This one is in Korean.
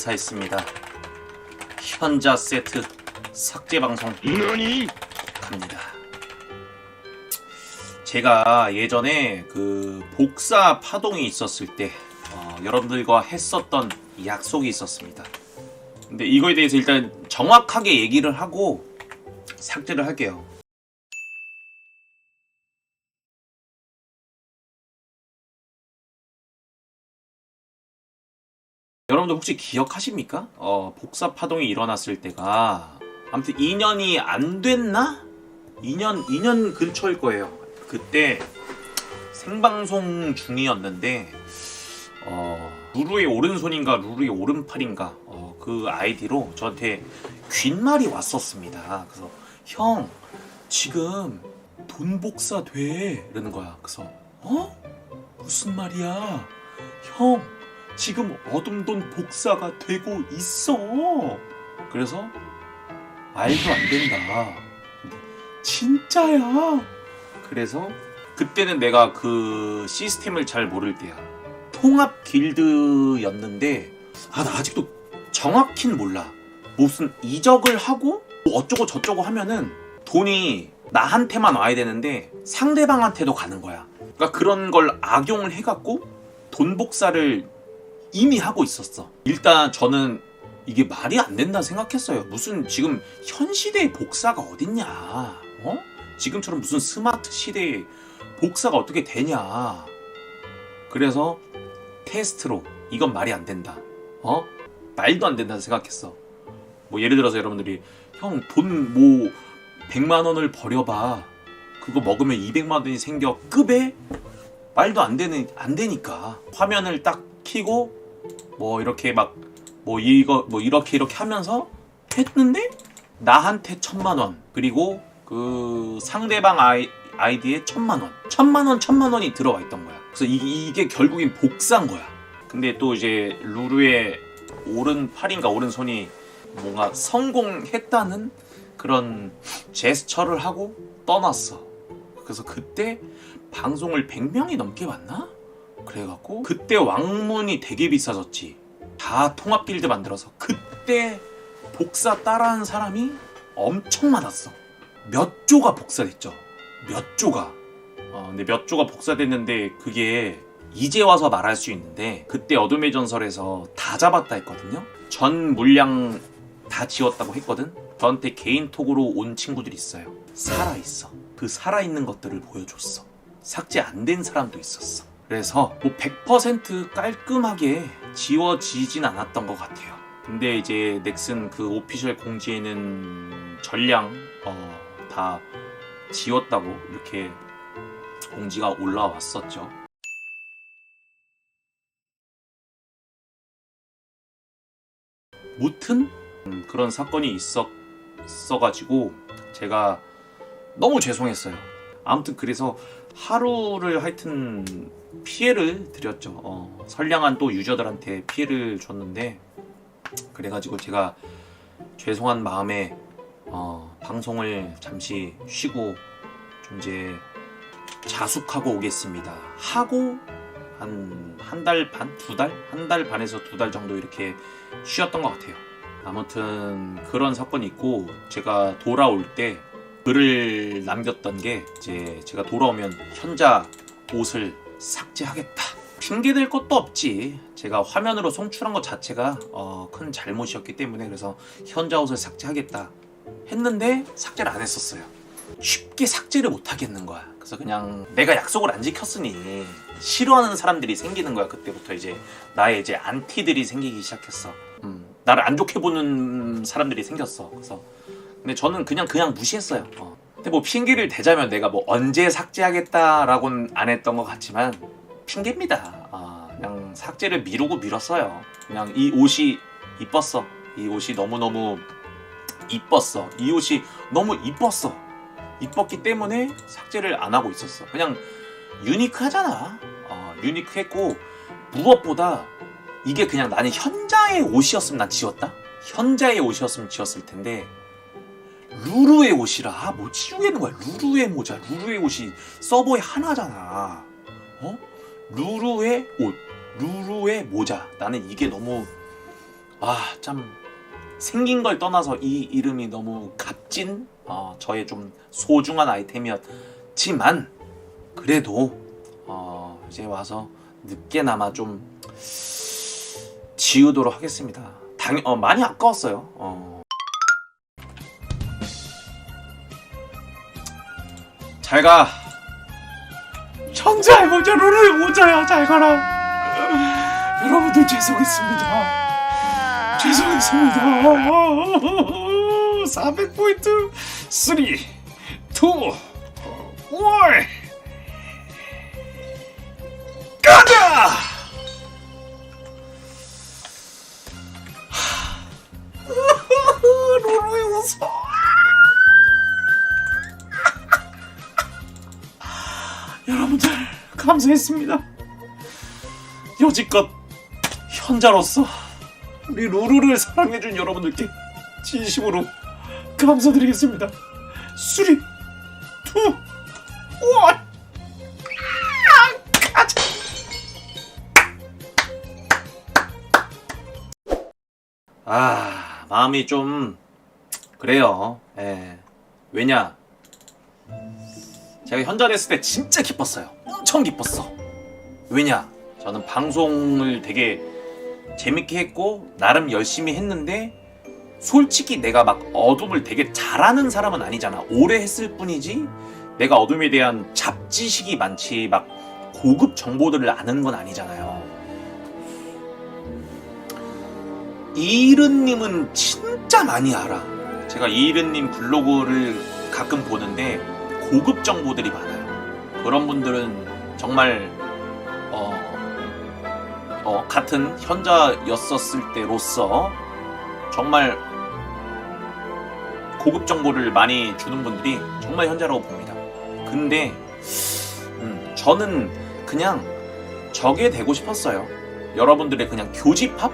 감사했습니다. 현자 세트 삭제 방송? 갑니다. 제가 예전에 그 복사 파동이 있었을 때 어, 여러분들과 했었던 약속이 있었습니다. 근데 이거에 대해서 일단 정확하게 얘기를 하고 삭제를 할게요. 여러분들 혹시 기억하십니까? 어, 복사 파동이 일어났을 때가 아무튼 2년이 안 됐나? 2년 2년 근처일 거예요. 그때 생방송 중이었는데 어, 루루의 오른손인가 루루의 오른팔인가 어, 그 아이디로 저한테 귓말이 왔었습니다. 그래서 형 지금 돈 복사 돼 이러는 거야. 그래서 어? 무슨 말이야? 형 지금 어둠 돈 복사가 되고 있어. 그래서 말도 안 된다. 진짜야. 그래서 그때는 내가 그 시스템을 잘 모를 때야. 통합 길드였는데 아 나 아직도 정확히는 몰라. 무슨 이적을 하고 뭐 어쩌고 저쩌고 하면은 돈이 나한테만 와야 되는데 상대방한테도 가는 거야. 그러니까 그런 걸 악용을 해갖고 돈 복사를 이미 하고 있었어. 일단 저는 이게 말이 안 된다 생각했어요. 무슨 지금 현 시대의 복사가 어딨냐? 어? 지금처럼 무슨 스마트 시대에 복사가 어떻게 되냐? 그래서 테스트로 이건 말이 안 된다. 어? 말도 안 된다 생각했어. 뭐 예를 들어서 여러분들이 형 돈 뭐 100만 원을 버려봐. 그거 먹으면 200만 원이 생겨. 급에 말도 안 되는 안 되니까 화면을 딱 키고 뭐 이렇게 막 뭐 이거 뭐 이렇게 이렇게 하면서 했는데 나한테 천만 원 그리고 그 상대방 아이 아이디에 천만 원 천만 원 천만 원이 들어와 있던 거야. 그래서 이, 이게 결국엔 복사인 거야. 근데 또 이제 루루의 오른팔인가 오른손이 뭔가 성공했다는 그런 제스처를 하고 떠났어. 그래서 그때 방송을 100명이 넘게 봤나? 그래갖고 그때 왕문이 되게 비싸졌지. 다 통합 빌드 만들어서 그때 복사 따라한 사람이 엄청 많았어. 몇 조가 복사됐죠? 몇 조가? 어, 근데 몇 조가 복사됐는데 그게 이제 와서 말할 수 있는데 그때 어둠의 전설에서 다 잡았다 했거든요. 전 물량 다 지웠다고 했거든. 저한테 개인 톡으로 온 친구들이 있어요. 살아 있어. 그 살아 있는 것들을 보여줬어. 삭제 안 된 사람도 있었어 그래서 뭐 100% 깔끔하게 지워지진 않았던 것 같아요. 근데 이제 넥슨 그 오피셜 공지에는 전량 어, 다 지웠다고 이렇게 공지가 올라왔었죠. 무튼 음, 그런 사건이 있었어가지고 제가 너무 죄송했어요. 아무튼 그래서 하루를 하여튼 피해를 드렸죠. 어, 선량한 또 유저들한테 피해를 줬는데 그래가지고 제가 죄송한 마음에 어, 방송을 잠시 쉬고 좀 이제 자숙하고 오겠습니다. 하고 한 한 달 반, 두 달, 한 달 반에서 두 달 정도 이렇게 쉬었던 것 같아요. 아무튼 그런 사건이 있고 제가 돌아올 때 글을 남겼던 게 이제 제가 돌아오면 현자 옷을 삭제하겠다. 핑계 댈 것도 없지. 제가 화면으로 송출한 것 자체가 어, 큰 잘못이었기 때문에 그래서 현자 옷을 삭제하겠다 했는데 삭제를 안 했었어요. 쉽게 삭제를 못 하겠는 거야. 그래서 그냥 내가 약속을 안 지켰으니 싫어하는 사람들이 생기는 거야. 그때부터 이제 나의 이제 안티들이 생기기 시작했어. 음, 나를 안 좋게 보는 사람들이 생겼어. 그래서 근데 저는 그냥 그냥 무시했어요. 어. 근데 뭐 핑계를 대자면 내가 뭐 언제 삭제하겠다라고는 안 했던 것 같지만 핑계입니다. 아, 그냥 삭제를 미루고 미뤘어요. 그냥 이 옷이 이뻤어. 이 옷이 너무 너무 이뻤어. 이 옷이 너무 이뻤어. 이뻤기 때문에 삭제를 안 하고 있었어. 그냥 유니크하잖아. 어, 유니크했고 무엇보다 이게 그냥 나는 현자의 옷이었으면 난 지웠다. 현자의 옷이었으면 지웠을 텐데 루루의 옷이라. 아, 뭐 지우겠는 거야. 루루의 모자. 루루의 옷이 서버에 하나잖아. 어? 루루의 옷. 루루의 모자. 나는 이게 너무 아참 생긴 걸 떠나서 이 이름이 너무 값진 어, 저의 좀 소중한 아이템이었지만 그래도 어, 이제 와서 늦게나마 좀 지우도록 하겠습니다. 당, 어, 많이 아까웠어요. 어. 잘 가. 먼저 룰을 오자야 잘 가라. 여러분들 죄송했습니다. 죄송했습니다. 400포인트 3, 2, 1 가자! 여러분들 감사했습니다. 여지껏 현자로서 우리 루루를 사랑해준 여러분들께 진심으로 감사드리겠습니다. 수리 투 원. 아 마음이 좀 그래요. 예. 왜냐? 제가 현자됐을 때 진짜 기뻤어요. 엄청 기뻤어. 왜냐? 저는 방송을 되게 재밌게 했고 나름 열심히 했는데 솔직히 내가 막 어둠을 되게 잘하는 사람은 아니잖아. 오래 했을 뿐이지 내가 어둠에 대한 잡지식이 많지 막 고급 정보들을 아는 건 아니잖아요. 이른님은 진짜 많이 알아. 제가 이른님 블로그를 가끔 보는데 고급 정보들이 많아요. 그런 분들은 정말 어, 어, 같은 현자였었을 때로서 정말 고급 정보를 많이 주는 분들이 정말 현자라고 봅니다. 근데 음, 저는 그냥 저게 되고 싶었어요. 여러분들의 그냥 교집합?